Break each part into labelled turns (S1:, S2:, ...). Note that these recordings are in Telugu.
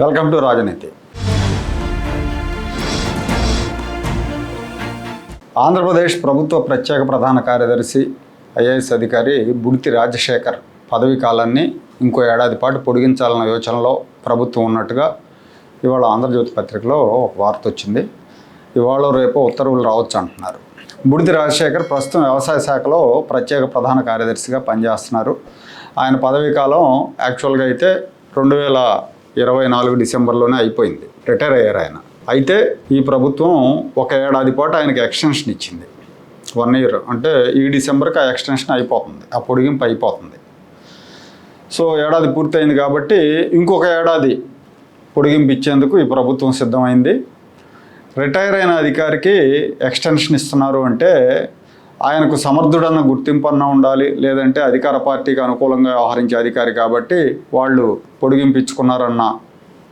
S1: వెల్కమ్ టు రాజనీతి. ఆంధ్రప్రదేశ్ ప్రభుత్వ ప్రత్యేక ప్రధాన కార్యదర్శి ఐఏఎస్ అధికారి బుడితి రాజశేఖర్ పదవీ కాలాన్ని ఇంకో ఏడాది పాటు పొడిగించాలన్న యోచనలో ప్రభుత్వం ఉన్నట్టుగా ఇవాళ ఆంధ్రజ్యోతి పత్రికలో ఒక వార్త వచ్చింది. ఇవాళ రేపు ఉత్తర్వులు రావచ్చు అంటున్నారు. బుడితి రాజశేఖర్ ప్రస్తుతం వ్యవసాయ శాఖలో ప్రత్యేక ప్రధాన కార్యదర్శిగా పనిచేస్తున్నారు. ఆయన పదవీకాలం యాక్చువల్గా అయితే రెండు వేల ఇరవై నాలుగు డిసెంబర్లోనే అయిపోయింది. రిటైర్ అయ్యారు ఆయన. అయితే ఈ ప్రభుత్వం ఒక ఏడాది పాటు ఆయనకి ఎక్స్టెన్షన్ ఇచ్చింది. One year. అంటే ఈ డిసెంబర్కి ఆ ఎక్స్టెన్షన్ అయిపోతుంది. ఆ పొడిగింపు అయిపోతుంది. సో ఏడాది పూర్తయింది కాబట్టి ఇంకొక ఏడాది పొడిగింపు ఇచ్చేందుకు ఈ ప్రభుత్వం సిద్ధమైంది. రిటైర్ అయిన అధికారికి ఎక్స్టెన్షన్ ఇస్తున్నారు అంటే ఆయనకు సమర్థుడన్న గుర్తింపు అన్న ఉండాలి లేదంటే అధికార పార్టీకి అనుకూలంగా వ్యవహరించే అధికారి కాబట్టి వాళ్ళు పొడిగింపించుకున్నారన్న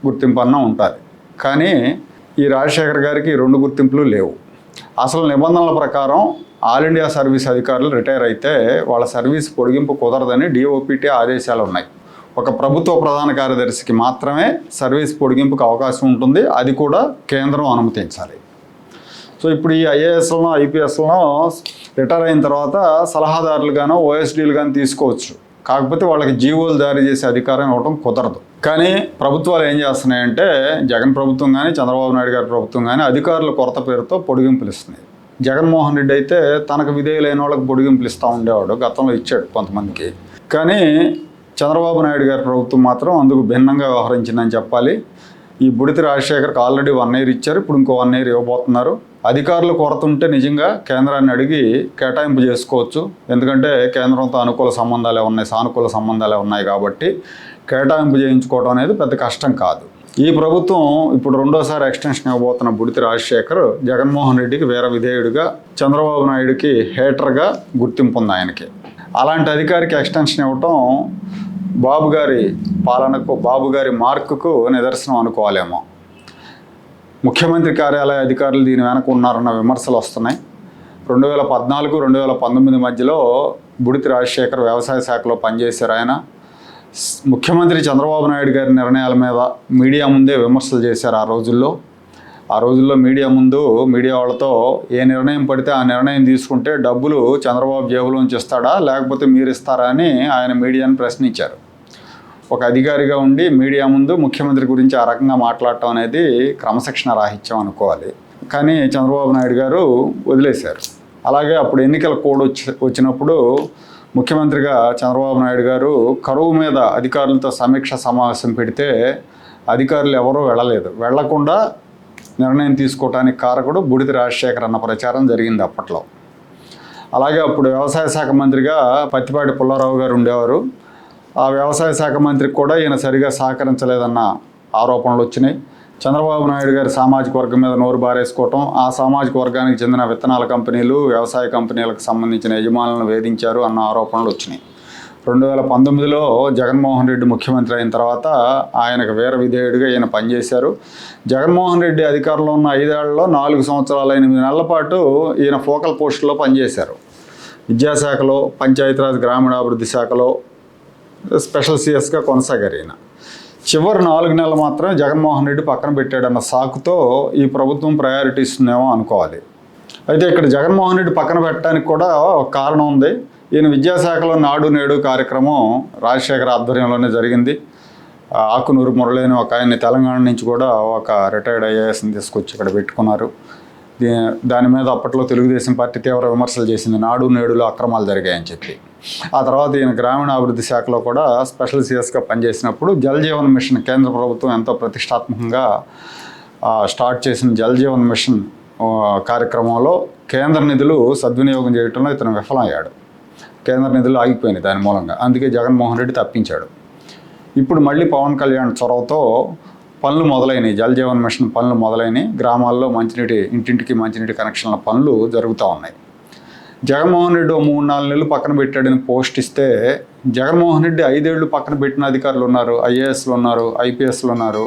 S1: గుర్తింపు అన్న ఉంటుంది కానీ ఈ రాజశేఖర్ గారికి రెండు గుర్తింపులు లేవు. అసలు నిబంధనల ప్రకారం ఆల్ ఇండియా సర్వీస్ అధికారులు రిటైర్ అయితే వాళ్ళ సర్వీస్ పొడిగింపు కుదరదని డిఓపిటి ఆదేశాలు ఉన్నాయి. ఒక ప్రభుత్వ ప్రధాన కార్యదర్శికి మాత్రమే సర్వీస్ పొడిగింపుకు అవకాశం ఉంటుంది అది కూడా కేంద్రం అనుమతించాలి. సో ఇప్పుడు ఈ ఐఏఎస్లను ఐపీఎస్లను రిటైర్ అయిన తర్వాత సలహాదారులుగానో ఓఎస్డీలు కానీ తీసుకోవచ్చు. కాకపోతే వాళ్ళకి జీవోలు జారీ చేసే అధికారం ఇవ్వడం కుదరదు. కానీ ప్రభుత్వాలు ఏం చేస్తున్నాయంటే జగన్ ప్రభుత్వం కానీ చంద్రబాబు నాయుడు గారి ప్రభుత్వం కానీ అధికారుల కొరత పేరుతో పొడిగింపులు ఇస్తున్నాయి. జగన్మోహన్ రెడ్డి అయితే తనకు విధేయులైన వాళ్ళకి పొడిగింపులు ఇస్తూ ఉండేవాడు గతంలో ఇచ్చాడు కొంతమందికి. కానీ చంద్రబాబు నాయుడు గారి ప్రభుత్వం మాత్రం అందుకు భిన్నంగా వ్యవహరించిందని చెప్పాలి. ఈ బుడితి రాజశేఖర్కి ఆల్రెడీ వన్ ఇయర్ ఇచ్చారు. ఇప్పుడు ఇంకో వన్ ఇయర్ ఇవ్వబోతున్నారు. అధికారులు కొరత ఉంటే నిజంగా కేంద్రాన్ని అడిగి కేటాయింపు చేసుకోవచ్చు. ఎందుకంటే కేంద్రంతో అనుకూల సంబంధాలే ఉన్నాయి సానుకూల సంబంధాలే ఉన్నాయి కాబట్టి కేటాయింపు చేయించుకోవడం అనేది పెద్ద కష్టం కాదు. ఈ ప్రభుత్వం ఇప్పుడు రెండోసారి ఎక్స్టెన్షన్ ఇవ్వబోతున్న బుడితి రాజశేఖర్ జగన్మోహన్ రెడ్డికి వీర విధేయుడిగా చంద్రబాబు నాయుడుకి హేటర్గా గుర్తింపు ఉంది ఆయనకి. అలాంటి అధికారికి ఎక్స్టెన్షన్ ఇవ్వటం బాబు గారి పాలనకు బాబు గారి మార్కుకు నిదర్శనం అనుకోవాలేమో. ముఖ్యమంత్రి కార్యాలయ అధికారులు దీని వెనక ఉన్నారన్న విమర్శలు వస్తున్నాయి. రెండు వేల పద్నాలుగు రెండు వేల పంతొమ్మిది మధ్యలో బుడితి రాజశేఖర్ వ్యవసాయ శాఖలో పనిచేశారు ఆయన. ముఖ్యమంత్రి చంద్రబాబు నాయుడు గారి నిర్ణయాల మీద మీడియా ముందే విమర్శలు చేశారు ఆ రోజుల్లో. ఆ రోజుల్లో మీడియా ముందు మీడియా వాళ్ళతో ఏ నిర్ణయం పడితే ఆ నిర్ణయం తీసుకుంటే డబ్బులు చంద్రబాబు జేబులోంచి ఇస్తాడా లేకపోతే మీరు ఇస్తారా అని ఆయన మీడియాను ప్రశ్నించారు. ఒక అధికారిగా ఉండి మీడియా ముందు ముఖ్యమంత్రి గురించి ఆ రకంగా మాట్లాడటం అనేది క్రమశిక్షణ రాహిత్యం అనుకోవాలి. కానీ చంద్రబాబు నాయుడు గారు వదిలేశారు. అలాగే అప్పుడు ఎన్నికల కోడ్ వచ్చి వచ్చినప్పుడు ముఖ్యమంత్రిగా చంద్రబాబు నాయుడు గారు కరువు మీద అధికారులతో సమీక్ష సమావేశం పెడితే అధికారులు ఎవరూ వెళ్ళలేదు. వెళ్ళకుండా నిర్ణయం తీసుకోవడానికి కారకుడు బుడితి రాజశేఖర్ అన్న ప్రచారం జరిగింది అప్పట్లో. అలాగే అప్పుడు వ్యవసాయ శాఖ మంత్రిగా పత్తిపాటి పుల్లారావు గారు ఉండేవారు. ఆ వ్యవసాయ శాఖ మంత్రికి కూడా ఈయన సరిగా సహకరించలేదన్న ఆరోపణలు వచ్చినాయి. చంద్రబాబు నాయుడు గారి సామాజిక వర్గం మీద నోరు బారేసుకోవటం ఆ సామాజిక వర్గానికి చెందిన విత్తనాల కంపెనీలు వ్యవసాయ కంపెనీలకు సంబంధించిన యజమానులను వేధించారు అన్న ఆరోపణలు వచ్చినాయి. రెండు వేల పంతొమ్మిదిలో జగన్మోహన్ రెడ్డి ముఖ్యమంత్రి అయిన తర్వాత ఆయనకు వీర విధేయుడిగా ఈయన పనిచేశారు. జగన్మోహన్ రెడ్డి అధికారంలో ఉన్న ఐదేళ్ళలో నాలుగు సంవత్సరాల ఎనిమిది నెలల పాటు ఈయన ఫోకల్ పోస్టులో పనిచేశారు. విద్యాశాఖలో పంచాయతీరాజ్ గ్రామీణాభివృద్ధి శాఖలో స్పెషల్ సిఎస్గా కొనసాగారు ఈయన. చివరి నాలుగు నెలలు మాత్రం జగన్మోహన్ రెడ్డి పక్కన పెట్టాడన్న సాకుతో ఈ ప్రభుత్వం ప్రయారిటీ ఇస్తుందేమో అనుకోవాలి. అయితే ఇక్కడ జగన్మోహన్ రెడ్డి పక్కన పెట్టడానికి కూడా ఒక కారణం ఉంది. ఈయన విద్యాశాఖలో నాడు నేడు కార్యక్రమం రాజశేఖర ఆధ్వర్యంలోనే జరిగింది. ఆకునూరు మురళి ఒక ఆయన్ని తెలంగాణ నుంచి కూడా ఒక రిటైర్డ్ ఐఏఎస్ని తీసుకొచ్చి ఇక్కడ పెట్టుకున్నారు. దాని మీద అప్పట్లో తెలుగుదేశం పార్టీ తీవ్ర విమర్శలు చేసింది నాడు నేడులో అక్రమాలు జరిగాయని చెప్పి. ఆ తర్వాత ఈయన గ్రామీణాభివృద్ధి శాఖలో కూడా స్పెషల్ సిఎస్గా పనిచేసినప్పుడు జలజీవన్ మిషన్ కేంద్ర ప్రభుత్వం ఎంతో ప్రతిష్టాత్మకంగా స్టార్ట్ చేసిన జలజీవన్ మిషన్ కార్యక్రమంలో కేంద్ర నిధులు సద్వినియోగం చేయడంలో ఇతను విఫలమయ్యాడు. కేంద్ర నిధులు ఆగిపోయినాయి దాని మూలంగా. అందుకే జగన్మోహన్ రెడ్డి తప్పించాడు. ఇప్పుడు మళ్ళీ పవన్ కళ్యాణ్ చొరవతో పనులు మొదలైనవి జల్ జీవన్ మిషన్ పనులు మొదలైనవి గ్రామాల్లో మంచినీటి ఇంటింటికి మంచినీటి కనెక్షన్ల పనులు జరుగుతూ ఉన్నాయి. జగన్మోహన్ రెడ్డి మూడు నాలుగు నెలలు పక్కన పెట్టాడని పోస్ట్ ఇస్తే జగన్మోహన్ రెడ్డి ఐదేళ్ళు పక్కన పెట్టిన అధికారులు ఉన్నారు. ఐఏఎస్లు ఉన్నారు ఐపీఎస్లు ఉన్నారు.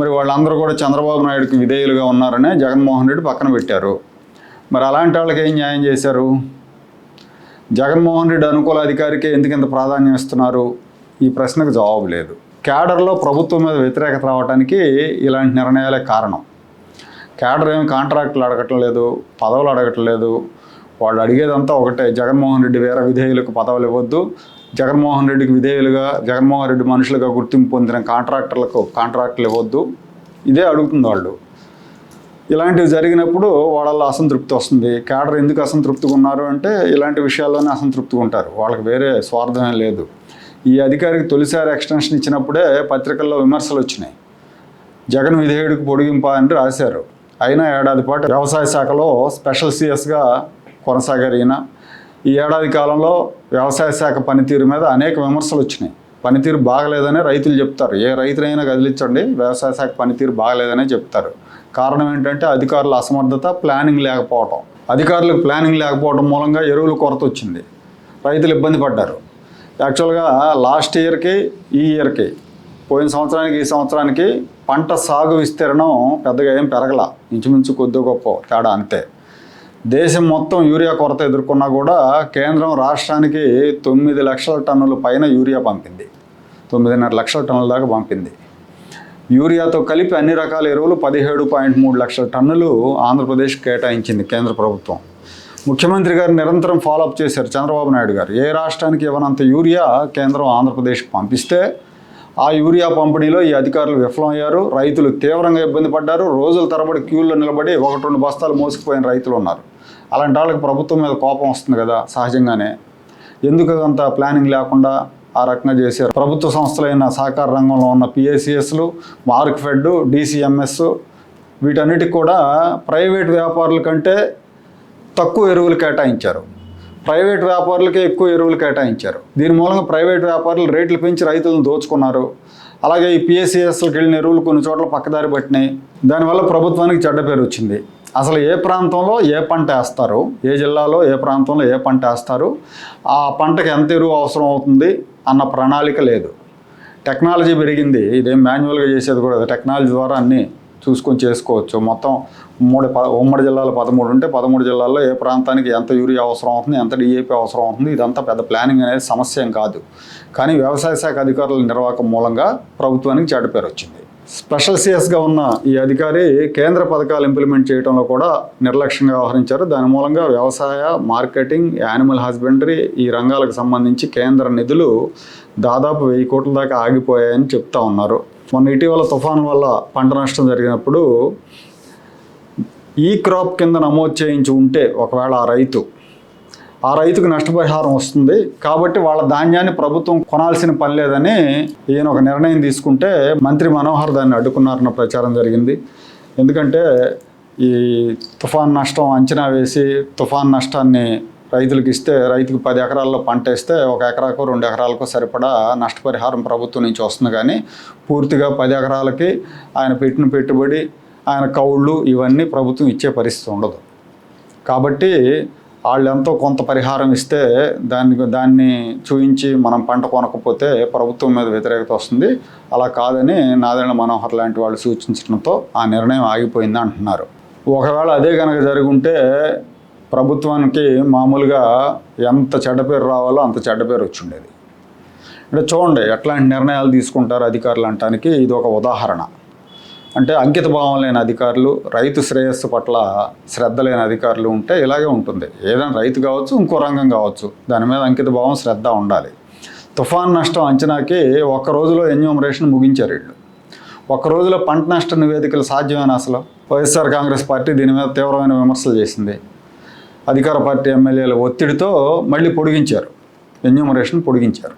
S1: మరి వాళ్ళందరూ కూడా చంద్రబాబు నాయుడుకి విధేయులుగా ఉన్నారనే జగన్మోహన్ రెడ్డి పక్కన పెట్టారు. మరి అలాంటి వాళ్ళకి ఏం న్యాయం చేశారు? జగన్మోహన్ రెడ్డి అనుకూల అధికారికే ఎందుకు ఇంత ప్రాధాన్యం ఇస్తున్నారు? ఈ ప్రశ్నకు జవాబు లేదు. క్యాడర్లో ప్రభుత్వం మీద వ్యతిరేకత రావడానికి ఇలాంటి నిర్ణయాలే కారణం. క్యాడర్ ఏమి కాంట్రాక్టులు అడగటం లేదు పదవులు అడగటం లేదు. వాళ్ళు అడిగేదంతా ఒకటే జగన్మోహన్ రెడ్డి వేరే విధేయులకు పదవులు ఇవ్వద్దు. జగన్మోహన్ రెడ్డికి విధేయులుగా జగన్మోహన్ రెడ్డి మనుషులుగా గుర్తింపు పొందిన కాంట్రాక్టర్లకు కాంట్రాక్టులు ఇవ్వద్దు. ఇదే అడుగుతుంది వాళ్ళు. ఇలాంటివి జరిగినప్పుడు వాళ్ళల్లో అసంతృప్తి వస్తుంది. క్యాడర్ ఎందుకు అసంతృప్తిగా ఉన్నారు అంటే ఇలాంటి విషయాల్లోనే అసంతృప్తిగా ఉంటారు. వాళ్ళకి వేరే స్వార్థమే లేదు. ఈ అధికారికి తొలిసారి ఎక్స్టెన్షన్ ఇచ్చినప్పుడే పత్రికల్లో విమర్శలు వచ్చినాయి. జగన్ విధేయుడికి పొడిగింప అని రాశారు. అయినా ఏడాది పాటు వ్యవసాయ శాఖలో స్పెషల్ సిఎస్గా కొనసాగారు ఈయన. ఈ ఏడాది కాలంలో వ్యవసాయ శాఖ పనితీరు మీద అనేక విమర్శలు వచ్చినాయి. పనితీరు బాగలేదనే రైతులు చెప్తారు. ఏ రైతునైనా కదిలించండి వ్యవసాయ శాఖ పనితీరు బాగలేదనే చెప్తారు. కారణం ఏంటంటే అధికారుల అసమర్థత ప్లానింగ్ లేకపోవటం. అధికారులకు ప్లానింగ్ లేకపోవడం మూలంగా ఎరువుల కొరత వచ్చింది. రైతులు ఇబ్బంది పడ్డారు. యాక్చువల్గా లాస్ట్ ఇయర్కి ఈ ఇయర్కి పోయిన సంవత్సరానికి ఈ సంవత్సరానికి పంట సాగు విస్తీర్ణం పెద్దగా ఏం పెరగల. ఇంచుమించు కొద్ది గొప్ప తేడా అంతే. దేశం మొత్తం యూరియా కొరత ఎదుర్కొన్నా కూడా కేంద్రం రాష్ట్రానికి తొమ్మిది లక్షల టన్నుల పైన యూరియా పంపింది. తొమ్మిదిన్నర లక్షల టన్నుల దాకా పంపింది. యూరియాతో కలిపి అన్ని రకాల ఎరువులు పదిహేడు పాయింట్ మూడు లక్షల టన్నులు ఆంధ్రప్రదేశ్ కేటాయించింది కేంద్ర ప్రభుత్వం. ముఖ్యమంత్రి గారు నిరంతరం ఫాలోఅప్ చేశారు చంద్రబాబు నాయుడు గారు. ఏ రాష్ట్రానికి ఇవ్వనంత యూరియా కేంద్రం ఆంధ్రప్రదేశ్కి పంపిస్తే ఆ యూరియా పంపిణీలో ఈ అధికారులు విఫలమయ్యారు. రైతులు తీవ్రంగా ఇబ్బంది పడ్డారు. రోజుల తరబడి క్యూల్లో నిలబడి ఒకటి రెండు బస్తాలు మోసుకుపోయిన రైతులు ఉన్నారు. అలాంటి వాళ్ళకి ప్రభుత్వం మీద కోపం వస్తుంది కదా సహజంగానే. ఎందుకు అంత ప్లానింగ్ లేకుండా ఆ రకంగా చేశారు? ప్రభుత్వ సంస్థలైన సహకార రంగంలో ఉన్న పిఏసిఎస్లు మార్క్ ఫెడ్ డిసిఎంఎస్ వీటన్నిటికి కూడా ప్రైవేట్ వ్యాపారుల కంటే తక్కువ ఎరువులు కేటాయించారు. ప్రైవేట్ వ్యాపారులకే ఎక్కువ ఎరువులు కేటాయించారు. దీని మూలంగా ప్రైవేట్ వ్యాపారులు రేట్లు పెంచి రైతులను దోచుకున్నారు. అలాగే ఈ పిఎస్సిఎస్కి వెళ్ళిన ఎరువులు కొన్ని చోట్ల పక్కదారి పట్టినాయి. దానివల్ల ప్రభుత్వానికి చెడ్డ పేరు వచ్చింది. అసలు ఏ ప్రాంతంలో ఏ పంట వేస్తారు? ఏ జిల్లాలో ఏ ప్రాంతంలో ఏ పంట వేస్తారు? ఆ పంటకు ఎంత ఎరువు అవసరం అవుతుంది అన్న ప్రణాళిక లేదు. టెక్నాలజీ పెరిగింది. ఇదేం మాన్యువల్గా చేసేది కూడా టెక్నాలజీ ద్వారా అన్నీ చూసుకొని చేసుకోవచ్చు. మొత్తం ఉమ్మడి ప ఉమ్మడి జిల్లాలో పదమూడు ఉంటే పదమూడు జిల్లాల్లో ఏ ప్రాంతానికి ఎంత యూరియా అవసరం అవుతుంది ఎంత డిఏపి అవసరం అవుతుంది ఇదంతా పెద్ద ప్లానింగ్ అనేది సమస్య కాదు. కానీ వ్యవసాయ శాఖ అధికారుల నిర్వాహకం మూలంగా ప్రభుత్వానికి చెడ్డ పేరు వచ్చింది. స్పెషల్ సిఎస్గా ఉన్న ఈ అధికారి కేంద్ర పథకాలు ఇంప్లిమెంట్ చేయడంలో కూడా నిర్లక్ష్యంగా వ్యవహరించారు. దాని మూలంగా వ్యవసాయ మార్కెటింగ్ యానిమల్ హస్బెండరీ ఈ రంగాలకు సంబంధించి కేంద్ర నిధులు దాదాపు వెయ్యి కోట్ల దాకా ఆగిపోయాయని చెప్తా ఉన్నారు. మొన్న ఇటీవల తుఫాన్ వల్ల పంట నష్టం జరిగినప్పుడు ఈ క్రాప్ కింద నమోదు చేయించి ఉంటే ఒకవేళ ఆ రైతు ఆ రైతుకు నష్టపరిహారం వస్తుంది. కాబట్టి వాళ్ళ ధాన్యాన్ని ప్రభుత్వం కొనాల్సిన పని లేదని ఈయన ఒక నిర్ణయం తీసుకుంటే మంత్రి మనోహర్ దాన్ని అడ్డుకున్నారన్న ప్రచారం జరిగింది. ఎందుకంటే ఈ తుఫాన్ నష్టం అంచనా వేసి తుఫాన్ నష్టాన్ని రైతులకు ఇస్తే రైతుకు పది ఎకరాల్లో పంట వేస్తే ఒక ఎకరాకు రెండు ఎకరాలకు సరిపడా నష్టపరిహారం ప్రభుత్వం నుంచి వస్తుంది. కానీ పూర్తిగా పది ఎకరాలకి ఆయన పెట్టిన పెట్టుబడి ఆయన కౌళ్ళు ఇవన్నీ ప్రభుత్వం ఇచ్చే పరిస్థితి ఉండదు. కాబట్టి వాళ్ళు ఎంతో కొంత పరిహారం ఇస్తే దాన్ని దాన్ని చూయించి మనం పంట కొనకపోతే ప్రభుత్వం మీద వ్యతిరేకత వస్తుంది. అలా కాదని నాదెండ్ల మనోహర్ లాంటి వాళ్ళు సూచించడంతో ఆ నిర్ణయం ఆగిపోయింది అంటున్నారు. ఒకవేళ అదే కనుక జరుగుంటే ప్రభుత్వానికి మామూలుగా ఎంత చెడ్డ పేరు రావాలో అంత చెడ్డ పేరు వచ్చి ఉండేది అంటే చూడండి ఎట్లాంటి నిర్ణయాలు తీసుకుంటారు అధికారులు అంటానికి ఇది ఒక ఉదాహరణ. అంటే అంకిత భావం లేని అధికారులు రైతు శ్రేయస్సు పట్ల శ్రద్ధ లేని అధికారులు ఉంటే ఇలాగే ఉంటుంది. ఏదైనా రైతు కావచ్చు ఇంకో రంగం కావచ్చు దాని మీద అంకిత భావం శ్రద్ధ ఉండాలి. తుఫాన్ నష్టం అంచనాకి ఒక్క రోజులో ఎన్యూమరేషన్ ముగించారు వీళ్ళు. ఒక్క రోజులో పంట నష్ట నివేదికలు సాధ్యమేనా అసలు? వైఎస్ఆర్ కాంగ్రెస్ పార్టీ దీని మీద తీవ్రమైన విమర్శలు చేసింది. అధికార పార్టీ ఎమ్మెల్యేల ఒత్తిడితో మళ్ళీ పొడిగించారు. ఎన్యూమరేషన్ పొడిగించారు.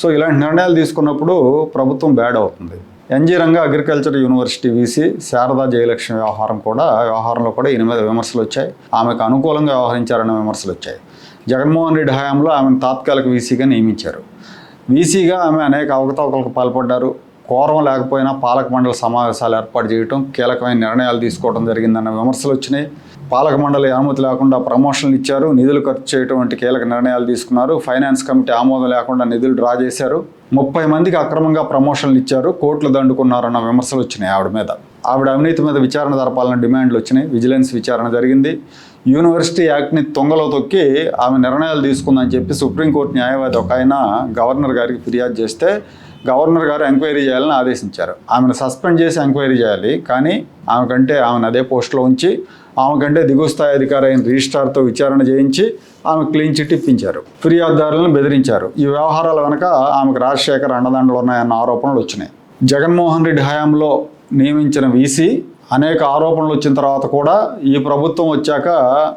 S1: సో ఇలాంటి నిర్ణయాలు తీసుకున్నప్పుడు ప్రభుత్వం బ్యాడ్ అవుతుంది. N G Ranga agriculture university VC Sharada Jayalakshmi వ్యవహారం కూడా వ్యవహారంలో కూడా ఈయన మీద విమర్శలు వచ్చాయి. ఆమెకు అనుకూలంగా వ్యవహరించారనే విమర్శలు వచ్చాయి. జగన్మోహన్ రెడ్డి హయాంలో ఆమెను తాత్కాలిక వీసీగా నియమించారు. వీసీగా ఆమె అనేక అవకతవకలకు పాల్పడ్డారు. కోరం లేకపోయినా పాలక మండలి సమావేశాలు ఏర్పాటు చేయడం కీలకమైన నిర్ణయాలు తీసుకోవడం జరిగిందన్న విమర్శలు వచ్చినాయి. పాలక మండలి అనుమతి లేకుండా ప్రమోషన్లు ఇచ్చారు. నిధులు ఖర్చు చేయటం వంటి కీలక నిర్ణయాలు తీసుకున్నారు. ఫైనాన్స్ కమిటీ ఆమోదం లేకుండా నిధులు డ్రా చేశారు. ముప్పై మందికి అక్రమంగా ప్రమోషన్లు ఇచ్చారు. కోట్లు దండుకున్నారన్న విమర్శలు వచ్చినాయి ఆవిడ మీద. ఆవిడ అవినీతి మీద విచారణ జరపాలన్న డిమాండ్లు వచ్చినాయి. విజిలెన్స్ విచారణ జరిగింది. యూనివర్సిటీ యాక్ట్ని తొంగలో తొక్కి ఆమె నిర్ణయాలు తీసుకుందని చెప్పి సుప్రీంకోర్టు న్యాయవాది ఒక ఆయన గవర్నర్ గారికి ఫిర్యాదు చేస్తే గవర్నర్ గారు ఎంక్వైరీ చేయాలని ఆదేశించారు. ఆమెను సస్పెండ్ చేసి ఎంక్వైరీ చేయాలి. కానీ ఆమెకంటే ఆమెను అదే పోస్టులో ఉంచి ఆమెకంటే దిగువ స్థాయి అధికారి అయిన రిజిస్ట్రార్తో విచారణ చేయించి ఆమె క్లీన్ చిట్ ఇప్పించారు. ఫిర్యాదుదారులను బెదిరించారు. ఈ వ్యవహారాల వెనక ఆమెకు రాజశేఖర్ అండదండలు ఉన్నాయన్న ఆరోపణలు వచ్చినాయి. జగన్మోహన్ రెడ్డి హయాంలో నియమించిన వీసీ అనేక ఆరోపణలు వచ్చిన తర్వాత కూడా ఈ ప్రభుత్వం వచ్చాక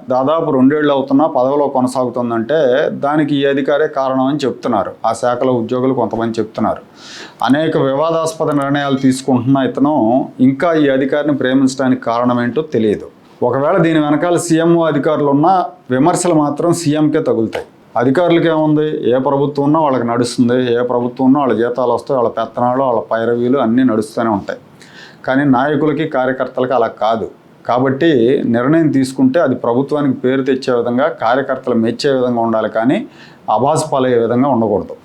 S1: దాదాపు రెండేళ్ళు అవుతున్నా పదవిలో కొనసాగుతుందంటే దానికి ఈ అధికారే కారణం అని చెప్తున్నారు. ఆ శాఖలో ఉద్యోగులు కొంతమంది చెప్తున్నారు. అనేక వివాదాస్పద నిర్ణయాలు తీసుకుంటున్న ఇతను ఇంకా ఈ అధికారిని ప్రేమించడానికి కారణం ఏంటో తెలియదు. ఒకవేళ దీని వెనకాల సీఎంఓ అధికారులు ఉన్నా విమర్శలు మాత్రం సీఎంకే తగులుతాయి. అధికారులకి ఏముంది? ఏ ప్రభుత్వం ఉన్నా వాళ్ళకి నడుస్తుంది. ఏ ప్రభుత్వం ఉన్నా వాళ్ళ జీతాలు వస్తాయి వాళ్ళ పెత్తనాలు వాళ్ళ పైరవీలు అన్నీ నడుస్తూనే ఉంటాయి. కానీ నాయకులకి కార్యకర్తలకి అలా కాదు. కాబట్టి నిర్ణయం తీసుకుంటే అది ప్రభుత్వానికి పేరు తెచ్చే విధంగా కార్యకర్తలు మెచ్చే విధంగా ఉండాలి. కానీ అబాస్ పాలయ్యే విధంగా ఉండకూడదు.